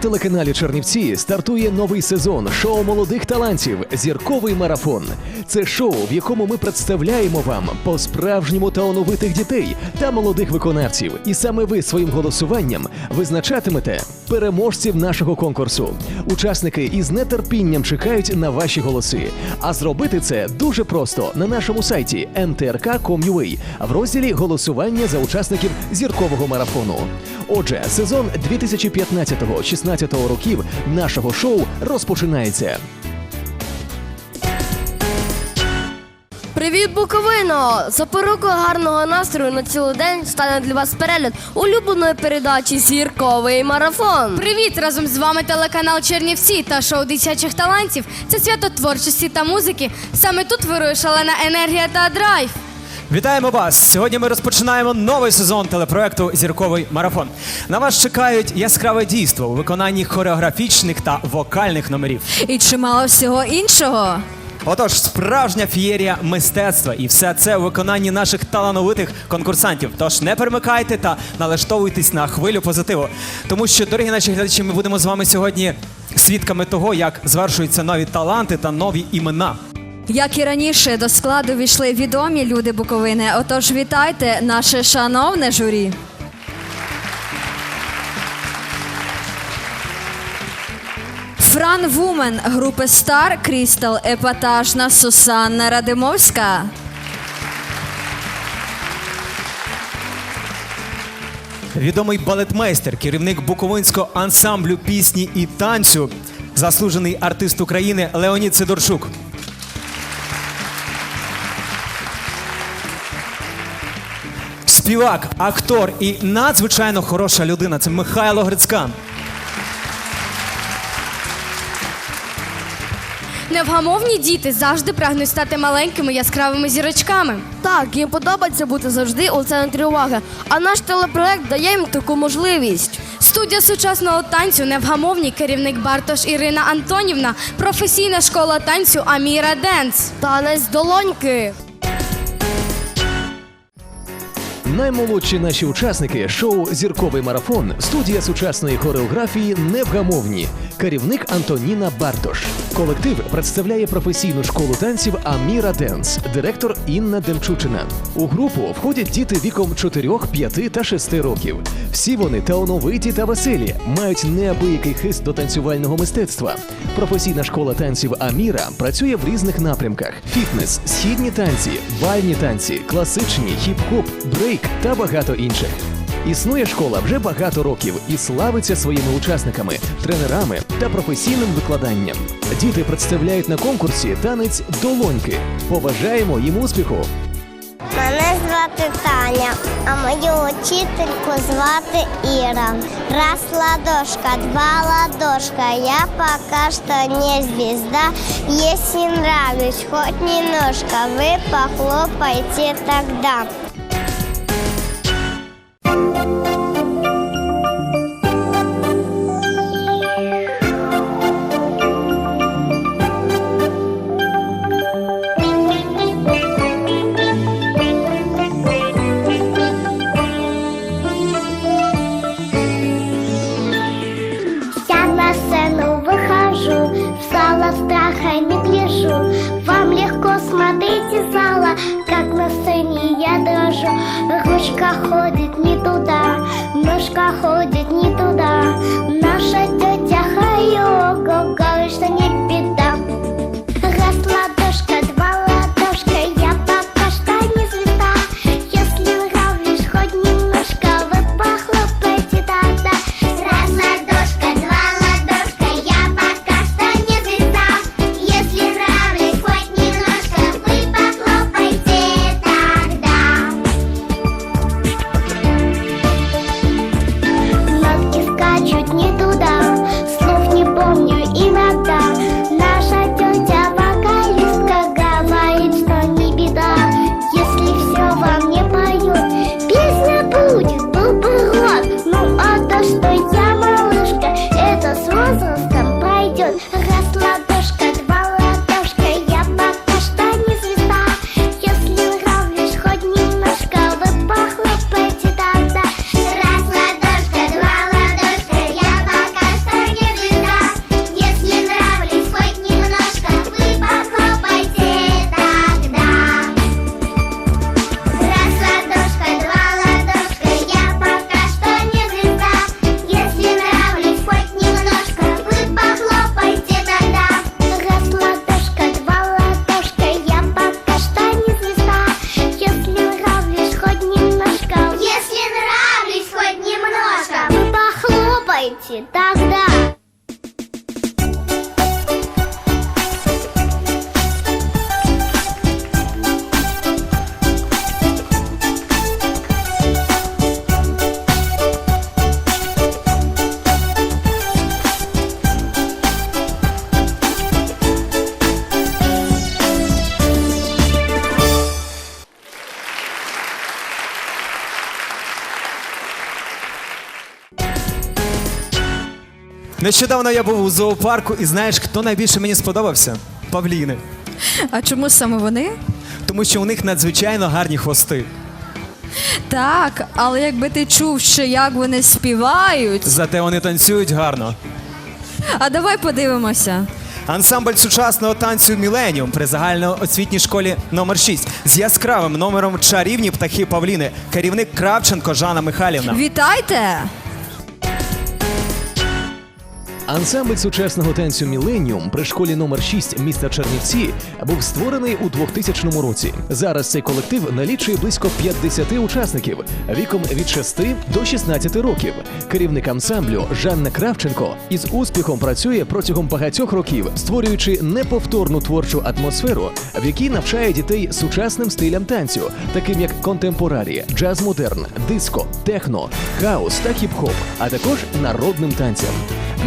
телеканалі Чернівці стартує новий сезон шоу молодих талантів Зірковий марафон. Це шоу, в якому ми представляємо вам по-справжньому талановитих дітей та молодих виконавців. І саме ви своїм голосуванням визначатимете переможців нашого конкурсу. Учасники із нетерпінням чекають на ваші голоси. А зробити це дуже просто на нашому сайті ntrk.com.ua в розділі голосування за учасників зіркового марафону. Отже, сезон 2015-16 років нашого шоу розпочинається. Привіт, Буковино! Запорукою гарного настрою на цілий день стане для вас перегляд улюбленої передачі Зірковий марафон. Привіт! Разом з вами телеканал Чернівці та шоу дитячих талантів. Це свято творчості та музики. Саме тут вирує шалена енергія та драйв. Вітаємо вас! Сьогодні ми розпочинаємо новий сезон телепроекту Зірковий марафон. На вас чекають яскраве дійство у виконанні хореографічних та вокальних номерів. і чимало всього іншого. Отож, справжня фієрія мистецтва, і все це у виконанні наших талановитих конкурсантів. Тож не перемикайте та налаштовуйтесь на хвилю позитиву. Тому що, дорогі наші глядачі, ми будемо з вами сьогодні свідками того, як звершуються нові таланти та нові імена. Як і раніше, до складу війшли відомі люди Буковини. Отож, вітайте наше шановне журі. Фран Вумен групи Стар Крістал Епатажна Сусанна Радимовська. Відомий балетмейстер, керівник буковинського ансамблю пісні і танцю, заслужений артист України Леонід Сидорчук. Співак, актор і надзвичайно хороша людина це Михайло Грицькан. Невгамовні діти завжди прагнуть стати маленькими яскравими зірочками. Так, їм подобається бути завжди у центрі уваги, а наш телепроект дає їм таку можливість. Студія сучасного танцю невгамовні керівник Бартош Ірина Антонівна, професійна школа танцю Аміра Денс. Танець долоньки. Наймолодші наші учасники шоу Зірковий марафон, студія сучасної хореографії Невгамовні, керівник Антоніна Бартош. Колектив представляє професійну школу танців Аміра Денс, директор Інна Демчучина. У групу входять діти віком 4, 5 та 6 років. Всі вони талановиті та веселі, мають неабиякий хист до танцювального мистецтва. Професійна школа танців Аміра працює в різних напрямках: фітнес, східні танці, бальні танці, класичні, хіп-хоп, брейк та багато інших. Існує школа вже багато років і славиться своїми учасниками, тренерами та професійним викладанням. Діти представляють на конкурсі танець долоньки. Побажаємо їм успіху! Мене звати Таня, а мою учительку звати Іра. Раз ладошка, два ладошка, я пока что не звезда. Если нравлюсь хоть немножко, вы похлопайте тогда. Я Нещодавно я був у зоопарку, і знаєш, хто найбільше мені сподобався? Павліни. А чому саме вони? Тому що у них надзвичайно гарні хвости. Так, але якби ти чув, що як вони співають. Зате вони танцюють гарно. А давай подивимося. Ансамбль сучасного танцю Міленіум при загальноосвітній школі номер 6 з яскравим номером Чарівні птахи Павліни, керівник Кравченко Жанна Михайлівна. Вітайте! Ансамбль сучасного танцю Міленіум при школі номер 6 міста Чернівці був створений у 2000 році. Зараз цей колектив налічує близько 50 учасників віком від 6 до 16 років. Керівник ансамблю Жанна Кравченко із успіхом працює протягом багатьох років, створюючи неповторну творчу атмосферу, в якій навчає дітей сучасним стилям танцю, таким як контемпорарі, джаз-модерн, диско, техно, хаос та хіп-хоп, а також народним танцям.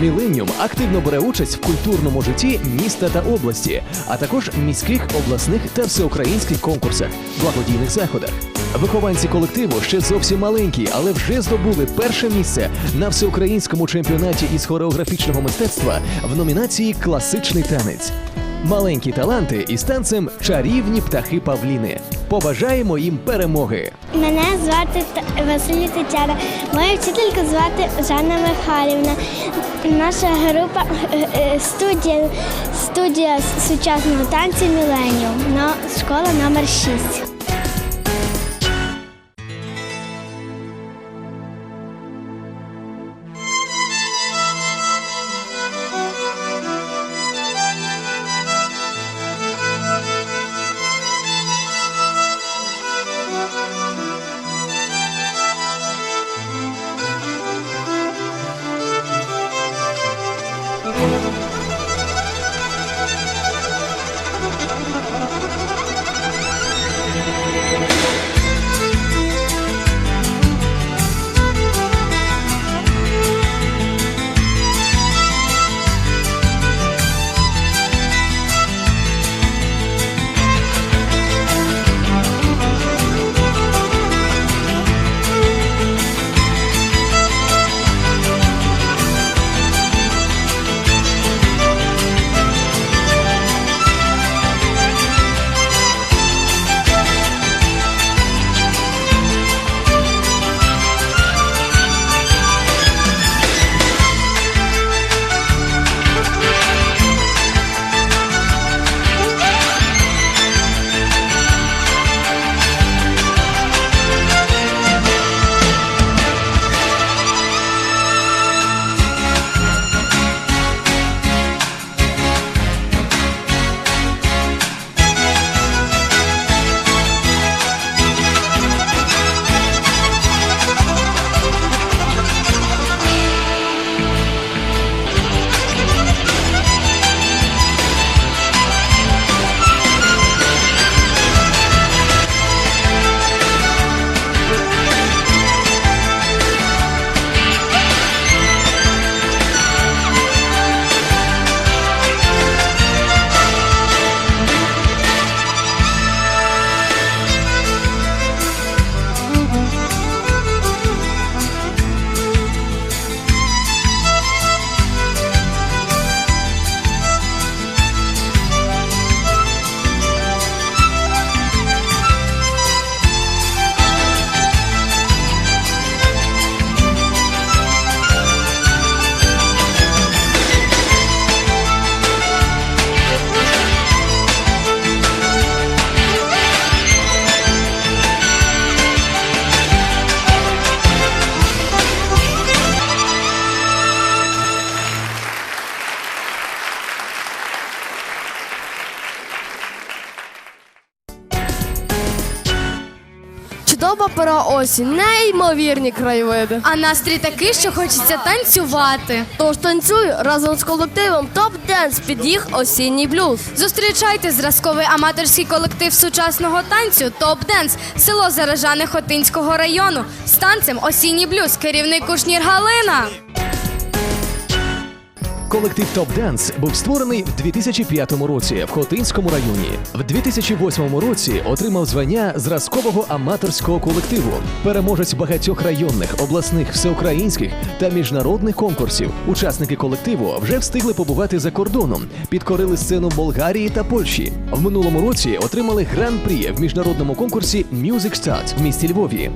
Міленіум активно бере участь в культурному житті міста та області, а також міських, обласних та всеукраїнських конкурсах, благодійних заходах. Вихованці колективу ще зовсім маленькі, але вже здобули перше місце на всеукраїнському чемпіонаті із хореографічного мистецтва в номінації Класичний танець. Маленькі таланти із танцем чарівні птахи Павліни. Побажаємо їм перемоги! Мене звати Василій Тетяна. Мою вчительку звати Жанна Михайлівна. Наша група е, е, студія, студія с- сучасного танцю Міленіум. Школа номер 6. Пора неймовірні краєвиди. А настрій такий, що хочеться танцювати. Тож танцюю разом з колективом Топ Денс під їх осінній блюз. Зустрічайте зразковий аматорський колектив сучасного танцю Топ Денс, село Заражани Хотинського району. З танцем осінній блюз, керівник Кушнір Галина. Колектив Топ Денс був створений в 2005 році в Хотинському районі. В 2008 році отримав звання зразкового аматорського колективу, переможець багатьох районних, обласних, всеукраїнських та міжнародних конкурсів. Учасники колективу вже встигли побувати за кордоном, підкорили сцену Болгарії та Польщі. В минулому році отримали гран-прі в міжнародному конкурсі Music Start в місті Львові.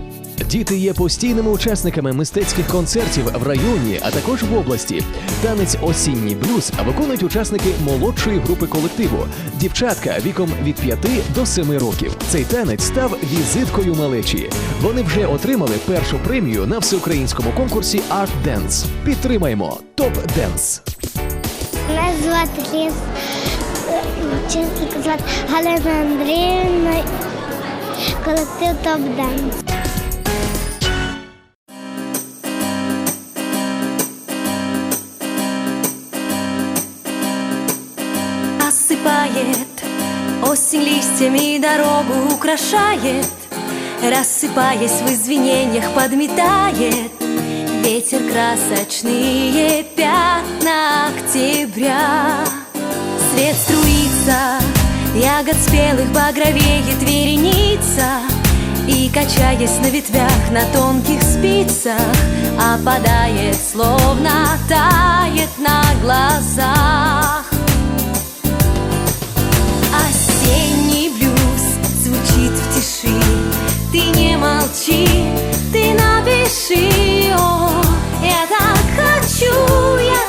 Діти є постійними учасниками мистецьких концертів в районі, а також в області. Танець осінній блюз виконують учасники молодшої групи колективу. Дівчатка віком від 5 до 7 років. Цей танець став візиткою малечі. Вони вже отримали першу премію на всеукраїнському конкурсі Art Dance. Підтримаємо Топ Денс. Мене звати Ліс, чистенько звати Галина Андріївна, колектив Топ Денс. Осыпает осень листьями дорогу украшает, Рассыпаясь в извинениях подметает. Ветер красочные пятна октября. Свет струится, ягод спелых багровеет вереница. И, качаясь на ветвях, на тонких спицах Опадает, словно тает на глазах Ты не молчи, ты напиши О, я так хочу, я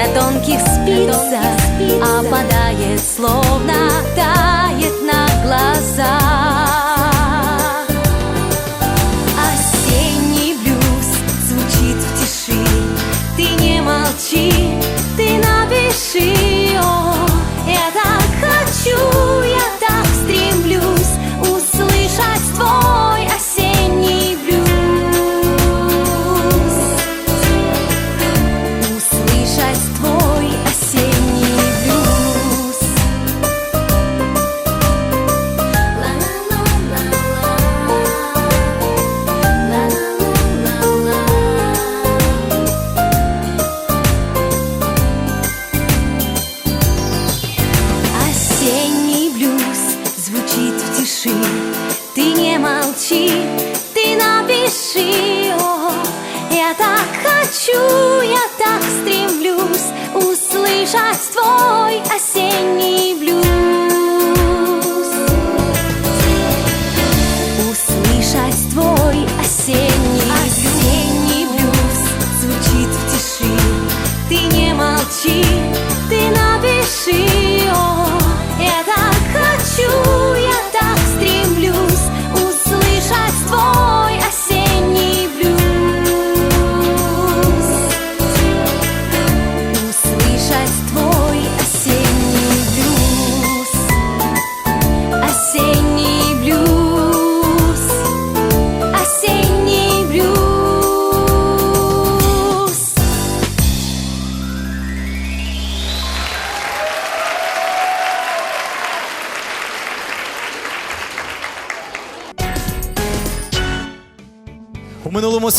на тонких спицах Опадает, словно тает на глазах. Осенний блюз звучит в тиши. Ты не молчи,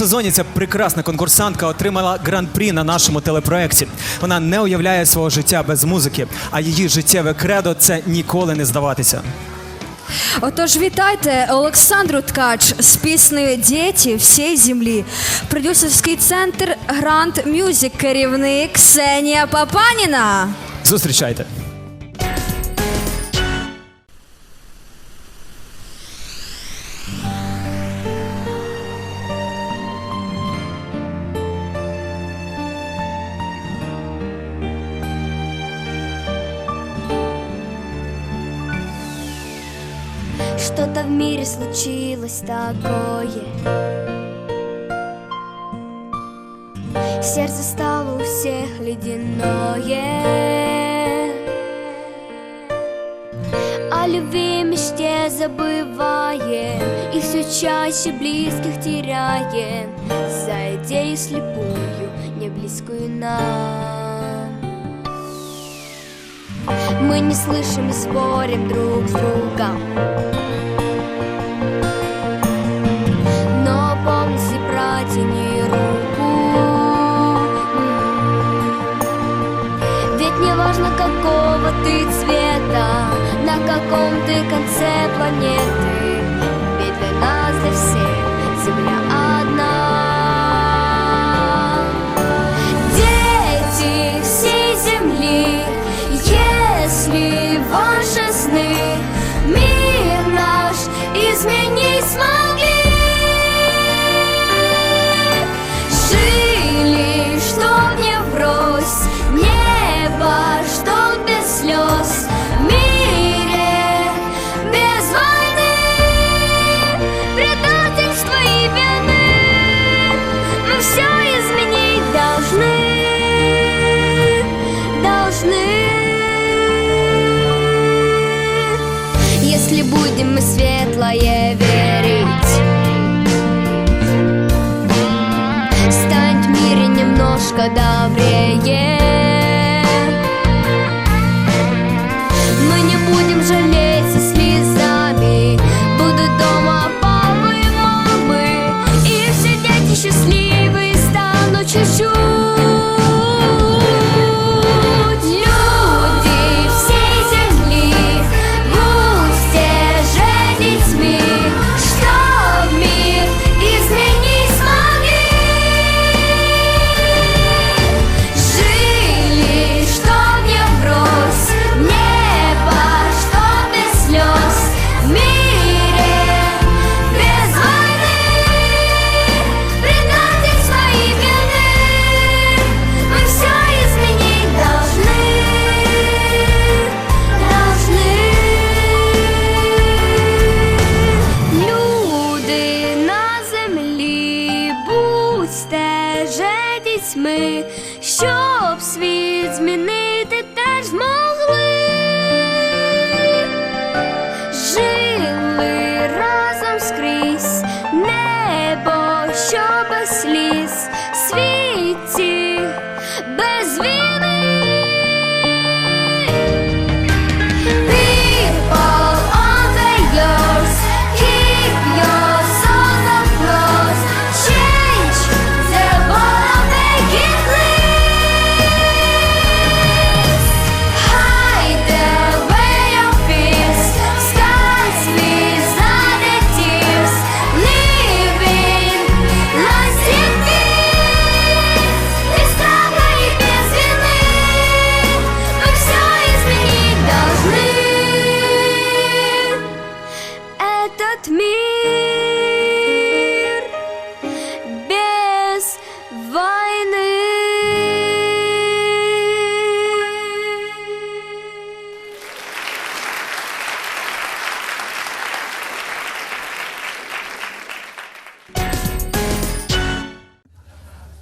сезоні ця прекрасна конкурсантка отримала гран-прі на нашому телепроекті. Вона не уявляє свого життя без музики, а її життєве кредо це ніколи не здаватися. Отож, вітайте Олександру Ткач з піснею Діти всієї землі. Продюсерський центр Грант Мюзик, керівник Ксенія Папаніна. Зустрічайте. мире случилось такое Сердце стало у всех ледяное О любви мечте забываем И все чаще близких теряем За идею слепую, не близкую нам Мы не слышим и спорим друг с другом Протяни руку. Ведь не важно какого ты цвета На каком ты конце планеты немножко добрее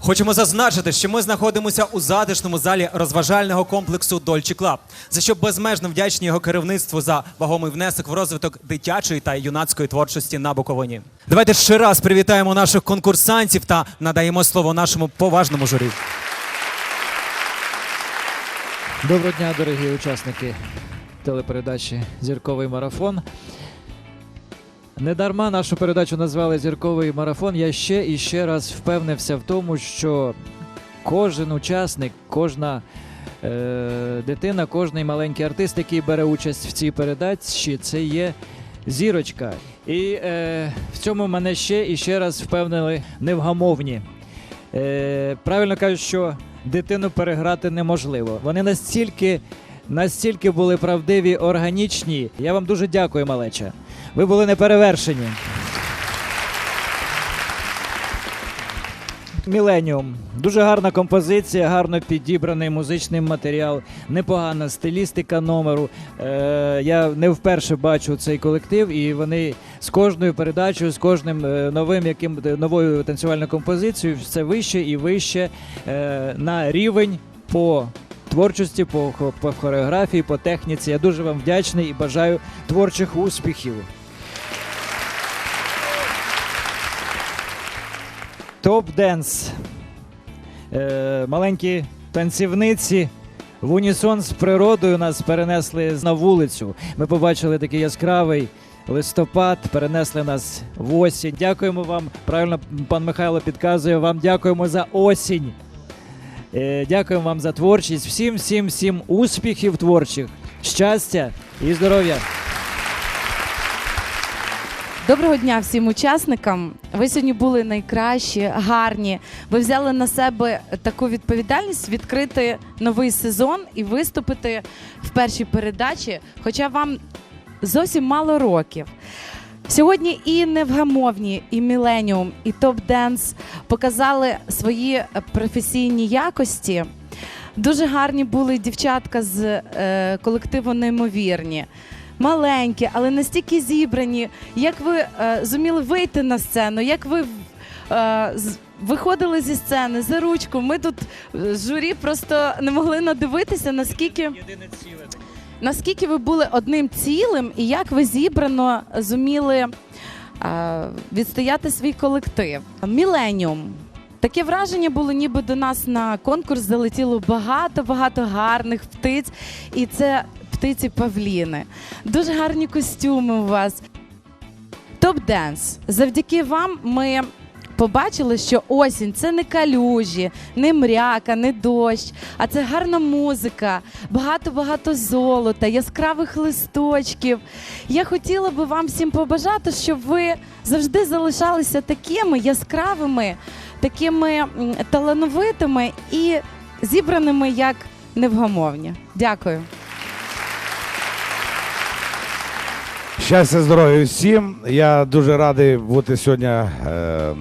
Хочемо зазначити, що ми знаходимося у затишному залі розважального комплексу Дольчі Клаб, за що безмежно вдячні його керівництву за вагомий внесок в розвиток дитячої та юнацької творчості на Буковині. Давайте ще раз привітаємо наших конкурсантів та надаємо слово нашому поважному журі. Доброго дня, дорогі учасники телепередачі Зірковий марафон. Недарма нашу передачу назвали Зірковий марафон. Я ще і ще раз впевнився в тому, що кожен учасник, кожна е, дитина, кожний маленький артист, який бере участь в цій передачі, це є зірочка. І е, в цьому мене ще і ще раз впевнили невгамовні. Е, правильно кажуть, що дитину переграти неможливо. Вони настільки, настільки були правдиві, органічні. Я вам дуже дякую, малеча. Ви були неперевершені. Міленіум. Дуже гарна композиція, гарно підібраний музичний матеріал, непогана стилістика номеру. Е, я не вперше бачу цей колектив, і вони з кожною передачею, з кожним е, новим яким новою танцювальною композицією все вище і вище е, на рівень по творчості, по, по хореографії, по техніці. Я дуже вам вдячний і бажаю творчих успіхів. Топ Денс. Е, маленькі танцівниці в унісон з природою нас перенесли на вулицю. Ми побачили такий яскравий листопад, перенесли нас в осінь. Дякуємо вам. Правильно пан Михайло підказує. Вам дякуємо за осінь. Е, дякуємо вам за творчість. Всім, всім, всім успіхів творчих, щастя і здоров'я. Доброго дня всім учасникам. Ви сьогодні були найкращі, гарні. Ви взяли на себе таку відповідальність відкрити новий сезон і виступити в першій передачі, хоча вам зовсім мало років. Сьогодні і невгамовні, і Міленіум, і Топ Денс показали свої професійні якості. Дуже гарні були дівчатка з е, колективу Неймовірні. Маленькі, але настільки зібрані. Як ви е, зуміли вийти на сцену? Як ви е, з- виходили зі сцени за ручку? Ми тут е, з журі просто не могли надивитися, наскільки наскільки ви були одним цілим, і як ви зібрано зуміли е, відстояти свій колектив. Міленіум. Таке враження було, ніби до нас на конкурс залетіло багато-багато гарних птиць, і це птиці Павліни. Дуже гарні костюми у вас. Топ Денс. Завдяки вам ми побачили, що осінь це не калюжі, не мряка, не дощ, а це гарна музика, багато-багато золота, яскравих листочків. Я хотіла би вам всім побажати, щоб ви завжди залишалися такими яскравими, такими талановитими і зібраними як невгамовні. Дякую. Щастя, здоров'я всім. Я дуже радий бути сьогодні е,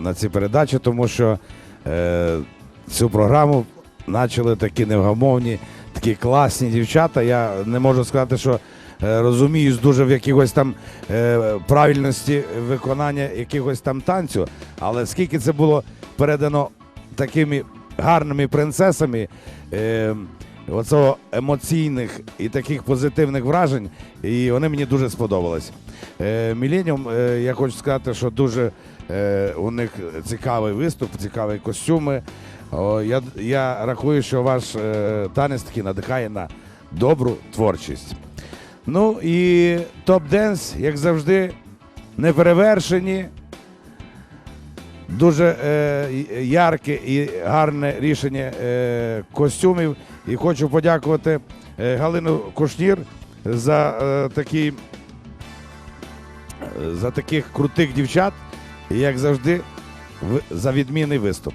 на цій передачі, тому що е, цю програму почали такі невгамовні, такі класні дівчата. Я не можу сказати, що е, розуміюсь дуже в якихось там е, правильності виконання якихось там танцю, але скільки це було передано такими гарними принцесами. Е, Оцього емоційних і таких позитивних вражень, і вони мені дуже сподобались. Міленіум, е, я хочу сказати, що дуже е, у них цікавий виступ, цікаві костюми. Я, я рахую, що ваш е, танець такий надихає на добру творчість. Ну і топ-денс, як завжди, неперевершені. Дуже е, ярке і гарне рішення е, костюмів. І хочу подякувати е, Галину Кушнір за е, такі, е, за таких крутих дівчат, як завжди, в- за відмінний виступ.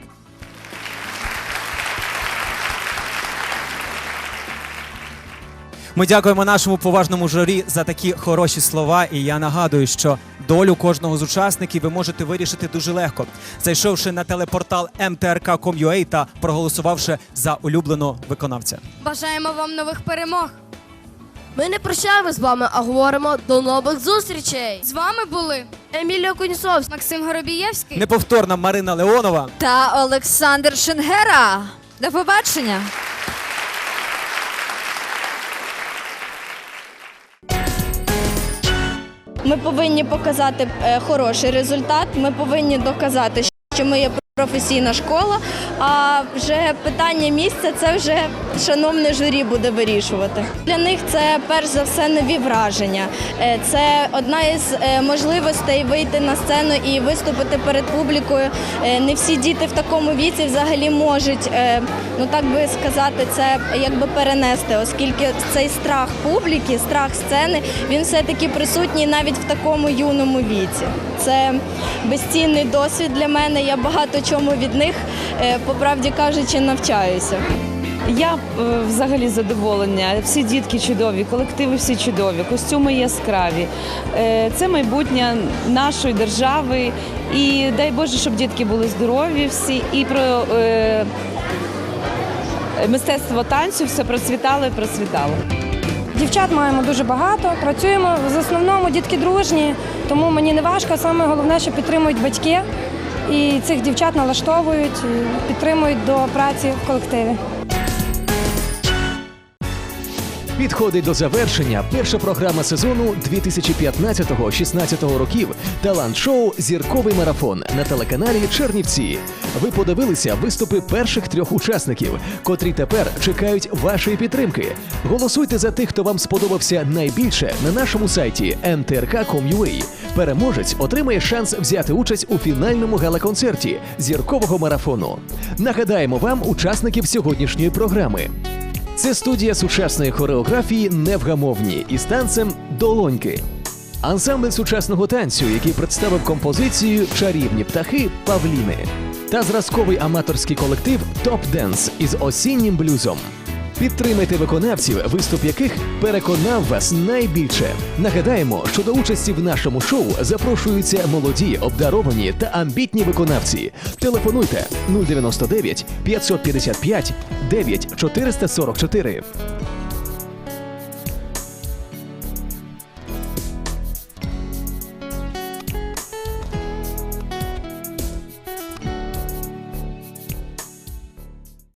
Ми дякуємо нашому поважному журі за такі хороші слова. І я нагадую, що долю кожного з учасників ви можете вирішити дуже легко, зайшовши на телепортал mtrk.com.ua та проголосувавши за улюбленого виконавця. Бажаємо вам нових перемог. Ми не прощаємось з вами, а говоримо до нових зустрічей. З вами були Емілія Кунісовська. Максим Горобієвський. Неповторна Марина Леонова. Та Олександр Шенгера. До побачення. Ми повинні показати е, хороший результат. Ми повинні доказати, що ми є професійна школа. А вже питання місця це вже шановне журі буде вирішувати. Для них це перш за все нові враження. Е, Це одна із е, можливостей вийти на сцену і виступити перед публікою. Е, Не всі діти в такому віці взагалі можуть, ну так би сказати, це якби перенести, оскільки цей страх публіки, страх сцени, він все-таки присутній навіть в такому юному віці. Це безцінний досвід для мене. Я багато чому від них, е, по правді кажучи, навчаюся. Я е, взагалі задоволення. Всі дітки чудові, колективи всі чудові, костюми яскраві. Е, Це майбутнє нашої держави. І дай Боже, щоб дітки були здорові всі і про е, мистецтво танцю все процвітало і процвітало. Дівчат маємо дуже багато, працюємо. В основному дітки дружні, тому мені не важко. Саме головне, що підтримують батьки і цих дівчат налаштовують, і підтримують до праці в колективі. Підходить до завершення перша програма сезону 2015-16 років талант-шоу Зірковий марафон на телеканалі Чернівці. Ви подивилися виступи перших трьох учасників, котрі тепер чекають вашої підтримки. Голосуйте за тих, хто вам сподобався найбільше на нашому сайті ntrk.com.ua. Переможець отримає шанс взяти участь у фінальному гала-концерті зіркового марафону. Нагадаємо вам учасників сьогоднішньої програми. Це студія сучасної хореографії невгамовні із танцем долоньки. Ансамбль сучасного танцю, який представив композицію Чарівні птахи Павліни та зразковий аматорський колектив Топ Денс із осіннім блюзом. Підтримайте виконавців, виступ яких переконав вас найбільше. Нагадаємо, що до участі в нашому шоу запрошуються молоді, обдаровані та амбітні виконавці. Телефонуйте 099 555 9 444.